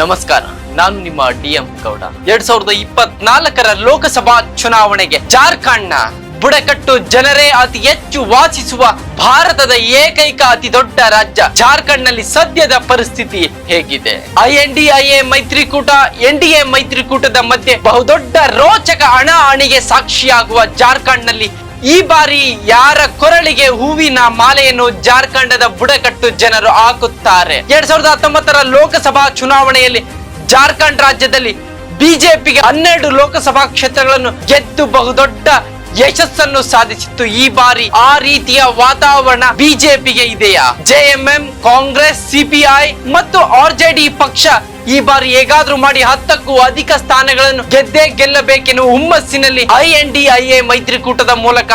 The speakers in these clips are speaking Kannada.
ನಮಸ್ಕಾರ, ನಾನು ನಿಮ್ಮ ಡಿಎಂ ಗೌಡ. ಎರಡ್ ಸಾವಿರದ ಇಪ್ಪತ್ನಾಲ್ಕರ ಲೋಕಸಭಾ ಚುನಾವಣೆಗೆ ಜಾರ್ಖಂಡ್ನ ಬುಡಕಟ್ಟು ಜನರೇ ಅತಿ ಹೆಚ್ಚು ವಾಸಿಸುವ ಭಾರತದ ಏಕೈಕ ಅತಿ ದೊಡ್ಡ ರಾಜ್ಯ ಜಾರ್ಖಂಡ್ನಲ್ಲಿ ಸದ್ಯದ ಪರಿಸ್ಥಿತಿ ಹೇಗಿದೆ? ಐಎನ್ಡಿಐಎ ಮೈತ್ರಿಕೂಟ ಎನ್ಡಿಎ ಮೈತ್ರಿಕೂಟದ ಮಧ್ಯೆ ಬಹುದೊಡ್ಡ ರೋಚಕ ಹಣಾಹಣಿಗೆ ಸಾಕ್ಷಿಯಾಗುವ ಜಾರ್ಖಂಡ್ನಲ್ಲಿ ಈ ಬಾರಿ ಯಾರ ಕೊರಳಿಗೆ ಹೂವಿನ ಮಾಲೆಯನ್ನು ಜಾರ್ಖಂಡದ ಬುಡಕಟ್ಟು ಜನರು ಹಾಕುತ್ತಾರೆ? ಎರಡ್ ಸಾವಿರದ ಹತ್ತೊಂಬತ್ತರ ಲೋಕಸಭಾ ಚುನಾವಣೆಯಲ್ಲಿ ಜಾರ್ಖಂಡ್ ರಾಜ್ಯದಲ್ಲಿ ಬಿಜೆಪಿಗೆ ಹನ್ನೆರಡು ಲೋಕಸಭಾ ಕ್ಷೇತ್ರಗಳನ್ನು ಗೆದ್ದು ಬಹುದೊಡ್ಡ ಯಶಸ್ಸನ್ನು ಸಾಧಿಸಿತ್ತು. ಈ ಬಾರಿ ಆ ರೀತಿಯ ವಾತಾವರಣ ಬಿಜೆಪಿಗೆ ಇದೆಯಾ? ಜೆಎಂಎಂ ಕಾಂಗ್ರೆಸ್ ಸಿಪಿಐ ಮತ್ತು ಆರ್ಜೆಡಿ ಪಕ್ಷ ಈ ಬಾರಿ ಹೇಗಾದ್ರೂ ಮಾಡಿ ಹತ್ತಕ್ಕೂ ಅಧಿಕ ಸ್ಥಾನಗಳನ್ನು ಗೆದ್ದೇ ಗೆಲ್ಲಬೇಕೆನ್ನುವ ಹುಮ್ಮಸ್ಸಿನಲ್ಲಿ I N D I A ಮೈತ್ರಿಕೂಟದ ಮೂಲಕ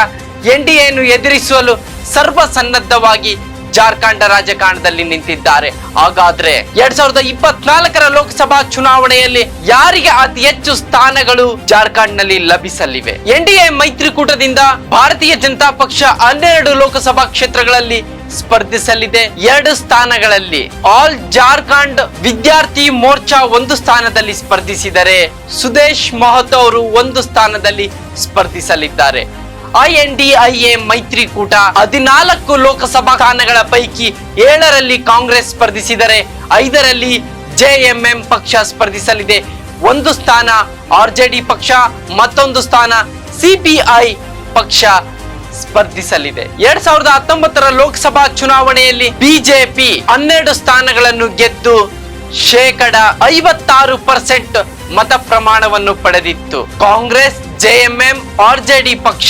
ಎನ್ ಡಿ ಎನ್ನು ಎದುರಿಸಲು ಸರ್ವಸನ್ನದ್ಧವಾಗಿ ಜಾರ್ಖಂಡ್ ರಾಜಕಾರಣದಲ್ಲಿ ನಿಂತಿದ್ದಾರೆ. ಹಾಗಾದ್ರೆ ಎರಡ್ ಸಾವಿರದ ಇಪ್ಪತ್ನಾಲ್ಕರ ಲೋಕಸಭಾ ಚುನಾವಣೆಯಲ್ಲಿ ಯಾರಿಗೆ ಅತಿ ಹೆಚ್ಚು ಸ್ಥಾನಗಳು ಜಾರ್ಖಂಡ್ನಲ್ಲಿ ಲಭಿಸಲಿವೆ ಎ ಮೈತ್ರಿಕೂಟದಿಂದ ಭಾರತೀಯ ಜನತಾ ಪಕ್ಷ ಹನ್ನೆರಡು ಲೋಕಸಭಾ ಕ್ಷೇತ್ರಗಳಲ್ಲಿ ಸ್ಪರ್ಧಿಸಲಿದೆ. ಎರಡು ಸ್ಥಾನಗಳಲ್ಲಿ ಆಲ್ ಜಾರ್ಖಂಡ್ ವಿದ್ಯಾರ್ಥಿ ಮೋರ್ಚಾ ಒಂದು ಸ್ಥಾನದಲ್ಲಿ ಸ್ಪರ್ಧಿಸಿದರೆ ಸುದೇಶ್ ಮಹತೋ ಅವರು ಒಂದು ಸ್ಥಾನದಲ್ಲಿ ಸ್ಪರ್ಧಿಸಲಿದ್ದಾರೆ. I N D I A ಮೈತ್ರಿಕೂಟ ಹದಿನಾಲ್ಕು ಲೋಕಸಭಾ ಸ್ಥಾನಗಳ ಪೈಕಿ ಏಳರಲ್ಲಿ ಕಾಂಗ್ರೆಸ್ ಸ್ಪರ್ಧಿಸಿದರೆ ಐದರಲ್ಲಿ ಜೆಎಂಎಂ ಪಕ್ಷ ಸ್ಪರ್ಧಿಸಲಿದೆ. ಒಂದು ಸ್ಥಾನ ಆರ್ಜೆಡಿ ಪಕ್ಷ, ಮತ್ತೊಂದು ಸ್ಥಾನ ಸಿಪಿಐ ಪಕ್ಷ ಸ್ಪರ್ಧಿಸಲಿದೆ. ಎರಡ್ ಸಾವಿರದ ಹತ್ತೊಂಬತ್ತರ ಲೋಕಸಭಾ ಚುನಾವಣೆಯಲ್ಲಿ ಬಿಜೆಪಿ ಹನ್ನೆರಡು ಸ್ಥಾನಗಳನ್ನು ಗೆದ್ದು ಶೇಕಡ ಐವತ್ತಾರು ಪರ್ಸೆಂಟ್ ಮತ ಪ್ರಮಾಣವನ್ನು ಪಡೆದಿತ್ತು. ಕಾಂಗ್ರೆಸ್ ಜೆಎಂಎಂ ಆರ್ಜೆಡಿ ಪಕ್ಷ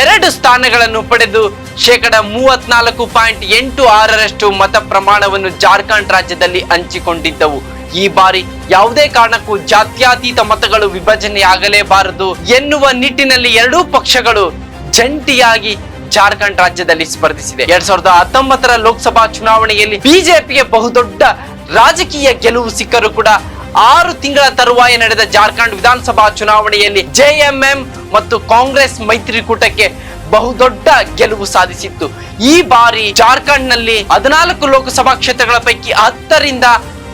ಎರಡು ಸ್ಥಾನಗಳನ್ನು ಪಡೆದು ಶೇಕಡ ಮೂವತ್ನಾಲ್ಕು ಪಾಯಿಂಟ್ ಎಂಟು ಆರರಷ್ಟು ಮತ ಪ್ರಮಾಣವನ್ನು ಜಾರ್ಖಂಡ್ ರಾಜ್ಯದಲ್ಲಿ ಹಂಚಿಕೊಂಡಿದ್ದವು. ಈ ಬಾರಿ ಯಾವುದೇ ಕಾರಣಕ್ಕೂ ಜಾತ್ಯಾತೀತ ಮತಗಳು ವಿಭಜನೆಯಾಗಲೇಬಾರದು ಎನ್ನುವ ನಿಟ್ಟಿನಲ್ಲಿ ಎರಡೂ ಪಕ್ಷಗಳು ಜಂಟಿಯಾಗಿ ಜಾರ್ಖಂಡ್ ರಾಜ್ಯದಲ್ಲಿ ಸ್ಪರ್ಧಿಸಿದೆ. ಎರಡ್ ಸಾವಿರದ ಹತ್ತೊಂಬತ್ತರ ಲೋಕಸಭಾ ಚುನಾವಣೆಯಲ್ಲಿ ಬಿಜೆಪಿಗೆ ಬಹುದೊಡ್ಡ ರಾಜಕೀಯ ಗೆಲುವು ಸಿಕ್ಕರೂ ಕೂಡ ಆರು ತಿಂಗಳ ತರುವಾಯ ನಡೆದ ಜಾರ್ಖಂಡ್ ವಿಧಾನಸಭಾ ಚುನಾವಣೆಯಲ್ಲಿ ಜೆಎಂಎಂ ಮತ್ತು ಕಾಂಗ್ರೆಸ್ ಮೈತ್ರಿಕೂಟಕ್ಕೆ ಬಹುದೊಡ್ಡ ಗೆಲುವು ಸಾಧಿಸಿತ್ತು. ಈ ಬಾರಿ ಜಾರ್ಖಂಡ್ನಲ್ಲಿ ಹದಿನಾಲ್ಕು ಲೋಕಸಭಾ ಕ್ಷೇತ್ರಗಳ ಪೈಕಿ ಹತ್ತರಿಂದ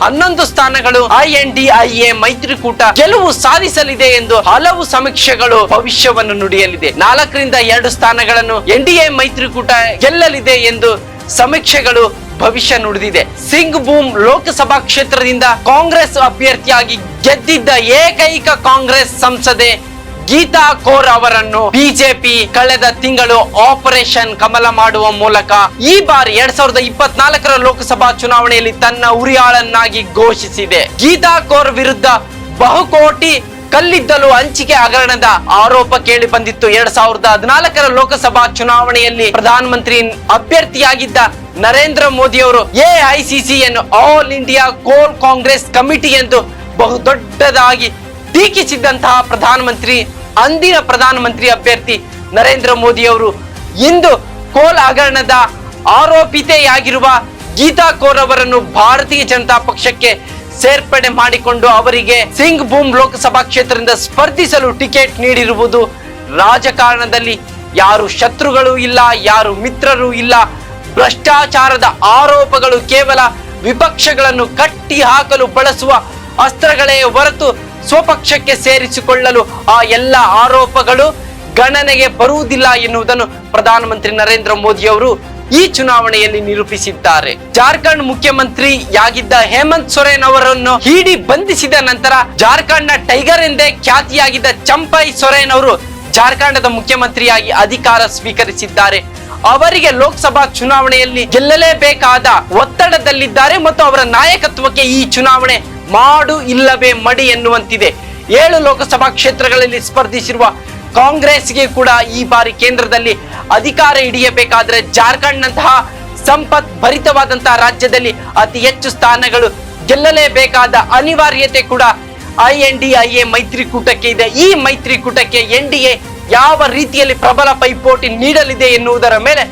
ಹನ್ನೊಂದು ಸ್ಥಾನಗಳು ಐಎನ್ಡಿಐಎ ಮೈತ್ರಿಕೂಟ ಗೆಲುವು ಸಾಧಿಸಲಿದೆ ಎಂದು ಹಲವು ಸಮೀಕ್ಷೆಗಳು ಭವಿಷ್ಯವನ್ನು ನುಡಿಯಲಿದೆ. ನಾಲ್ಕರಿಂದ ಎರಡು ಸ್ಥಾನಗಳನ್ನು ಎನ್ ಡಿ ಎ ಮೈತ್ರಿಕೂಟ ಗೆಲ್ಲಲಿದೆ ಎಂದು ಸಮೀಕ್ಷೆಗಳು ಭವಿಷ್ಯ ನುಡಿದಿದೆ. ಸಿಂಗ್ ಬೂಮ್ ಲೋಕಸಭಾ ಕ್ಷೇತ್ರದಿಂದ ಕಾಂಗ್ರೆಸ್ ಅಭ್ಯರ್ಥಿಯಾಗಿ ಗೆದ್ದಿದ್ದ ಏಕೈಕ ಕಾಂಗ್ರೆಸ್ ಸಂಸದೆ ಗೀತಾ ಕೋರ್ ಅವರನ್ನು ಬಿಜೆಪಿ ಕಳೆದ ತಿಂಗಳು ಆಪರೇಷನ್ ಕಮಲ ಮಾಡುವ ಮೂಲಕ ಈ ಬಾರಿ ಎರಡ್ ಸಾವಿರದ ಇಪ್ಪತ್ನಾಲ್ಕರ ಲೋಕಸಭಾ ಚುನಾವಣೆಯಲ್ಲಿ ತನ್ನ ಉರಿಯಾಳನ್ನಾಗಿ ಘೋಷಿಸಿದೆ. ಗೀತಾ ಕೋರ್ ವಿರುದ್ಧ ಬಹುಕೋಟಿ ಕಲ್ಲಿದ್ದಲು ಹಂಚಿಕೆ ಹಗರಣದ ಆರೋಪ ಕೇಳಿ ಬಂದಿತ್ತು. ಎರಡ್ ಸಾವಿರದ ಹದಿನಾಲ್ಕರ ಲೋಕಸಭಾ ಚುನಾವಣೆಯಲ್ಲಿ ಪ್ರಧಾನಮಂತ್ರಿ ಅಭ್ಯರ್ಥಿಯಾಗಿದ್ದ ನರೇಂದ್ರ ಮೋದಿ ಅವರು ಎಐಸಿಸಿಯನ್ನು ಆಲ್ ಇಂಡಿಯಾ ಕೋಲ್ ಕಾಂಗ್ರೆಸ್ ಕಮಿಟಿ ಎಂದು ಬಹುದೊಡ್ಡದಾಗಿ ಟೀಕಿಸಿದ್ದಂತಹ ಪ್ರಧಾನಮಂತ್ರಿ ಅಂದಿನ ಪ್ರಧಾನಮಂತ್ರಿ ಅಭ್ಯರ್ಥಿ ನರೇಂದ್ರ ಮೋದಿ ಅವರು ಇಂದು ಕೋಲ್ ಹಗರಣದ ಆರೋಪಿತೆಯಾಗಿರುವ ಗೀತಾ ಕೋರ್ ಅವರನ್ನು ಭಾರತೀಯ ಜನತಾ ಪಕ್ಷಕ್ಕೆ ಸೇರ್ಪಡೆ ಮಾಡಿಕೊಂಡು ಅವರಿಗೆ ಸಿಂಗ್ ಬೂಮ್ ಲೋಕಸಭಾ ಕ್ಷೇತ್ರದಿಂದ ಸ್ಪರ್ಧಿಸಲು ಟಿಕೆಟ್ ನೀಡಿರುವುದು ರಾಜಕಾರಣದಲ್ಲಿ ಯಾರು ಶತ್ರುಗಳು ಇಲ್ಲ, ಯಾರು ಮಿತ್ರರು ಇಲ್ಲ, ಭ್ರಷ್ಟಾಚಾರದ ಆರೋಪಗಳು ಕೇವಲ ವಿಪಕ್ಷಗಳನ್ನು ಕಟ್ಟಿ ಹಾಕಲು ಬಳಸುವ ಅಸ್ತ್ರಗಳೇ ಹೊರತು ಸ್ವಪಕ್ಷಕ್ಕೆ ಸೇರಿಸಿಕೊಳ್ಳಲು ಆ ಎಲ್ಲ ಆರೋಪಗಳು ಗಣನೆಗೆ ಬರುವುದಿಲ್ಲ ಎನ್ನುವುದನ್ನು ಪ್ರಧಾನಮಂತ್ರಿ ನರೇಂದ್ರ ಮೋದಿ ಅವರು ಈ ಚುನಾವಣೆಯಲ್ಲಿ ನಿರೂಪಿಸಿದ್ದಾರೆ. ಜಾರ್ಖಂಡ್ ಮುಖ್ಯಮಂತ್ರಿಯಾಗಿದ್ದ ಹೇಮಂತ್ ಸೊರೇನ್ ಅವರನ್ನು ಹಿಡಿ ಬಂಧಿಸಿದ ನಂತರ ಜಾರ್ಖಂಡ್ನ ಟೈಗರ್ ಎಂದೇ ಖ್ಯಾತಿಯಾಗಿದ್ದ ಚಂಪೈ ಸೊರೇನ್ ಅವರು ಜಾರ್ಖಂಡದ ಮುಖ್ಯಮಂತ್ರಿಯಾಗಿ ಅಧಿಕಾರ ಸ್ವೀಕರಿಸಿದ್ದಾರೆ. ಅವರಿಗೆ ಲೋಕಸಭಾ ಚುನಾವಣೆಯಲ್ಲಿ ಗೆಲ್ಲಲೇಬೇಕಾದ ಒತ್ತಡದಲ್ಲಿದ್ದಾರೆ ಮತ್ತು ಅವರ ನಾಯಕತ್ವಕ್ಕೆ ಈ ಚುನಾವಣೆ ಮಾಡು ಇಲ್ಲವೇ ಮಡಿ ಎನ್ನುವಂತಿದೆ. ಏಳು ಲೋಕಸಭಾ ಕ್ಷೇತ್ರಗಳಲ್ಲಿ ಸ್ಪರ್ಧಿಸಿರುವ ಕಾಂಗ್ರೆಸ್ಗೆ ಕೂಡ ಈ ಬಾರಿ ಕೇಂದ್ರದಲ್ಲಿ ಅಧಿಕಾರ ಹಿಡಿಯಬೇಕಾದ್ರೆ ಜಾರ್ಖಂಡ್ನಂತಹ ಸಂಪತ್ ಭರಿತವಾದಂತಹ ರಾಜ್ಯದಲ್ಲಿ ಅತಿ ಹೆಚ್ಚು ಸ್ಥಾನಗಳು ಗೆಲ್ಲಲೇಬೇಕಾದ ಅನಿವಾರ್ಯತೆ ಕೂಡ I N D I A ಮೈತ್ರಿಕೂಟಕ್ಕೆ ಇದೆ. ಈ ಮೈತ್ರಿಕೂಟಕ್ಕೆ ಎನ್ ಡಿ ಎ ಯಾವ ರೀತಿಯಲ್ಲಿ ಪ್ರಬಲ ಪೈಪೋಟಿ ನೀಡಲಿದೆ ಎನ್ನುವುದರ ಮೇಲೆ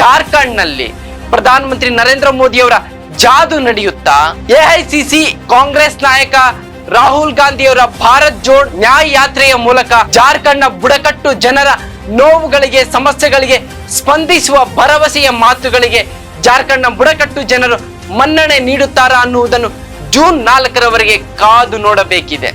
ಜಾರ್ಖಂಡ್ನಲ್ಲಿ ಪ್ರಧಾನಮಂತ್ರಿ ನರೇಂದ್ರ ಮೋದಿ ಅವರ ಜಾದು ನಡೆಯುತ್ತಾ? ಎಐಸಿಸಿ ಕಾಂಗ್ರೆಸ್ ನಾಯಕ ರಾಹುಲ್ ಗಾಂಧಿ ಅವರ ಭಾರತ್ ಜೋಡ್ ನ್ಯಾಯ ಯಾತ್ರೆಯ ಮೂಲಕ ಜಾರ್ಖಂಡ್ನ ಬುಡಕಟ್ಟು ಜನರ ನೋವುಗಳಿಗೆ, ಸಮಸ್ಯೆಗಳಿಗೆ ಸ್ಪಂದಿಸುವ ಭರವಸೆಯ ಮಾತುಗಳಿಗೆ ಜಾರ್ಖಂಡ್ನ ಬುಡಕಟ್ಟು ಜನರು ಮನ್ನಣೆ ನೀಡುತ್ತಾರಾ ಅನ್ನುವುದನ್ನು ಜೂನ್ ನಾಲ್ಕರವರೆಗೆ ಕಾದು ನೋಡಬೇಕಿದೆ.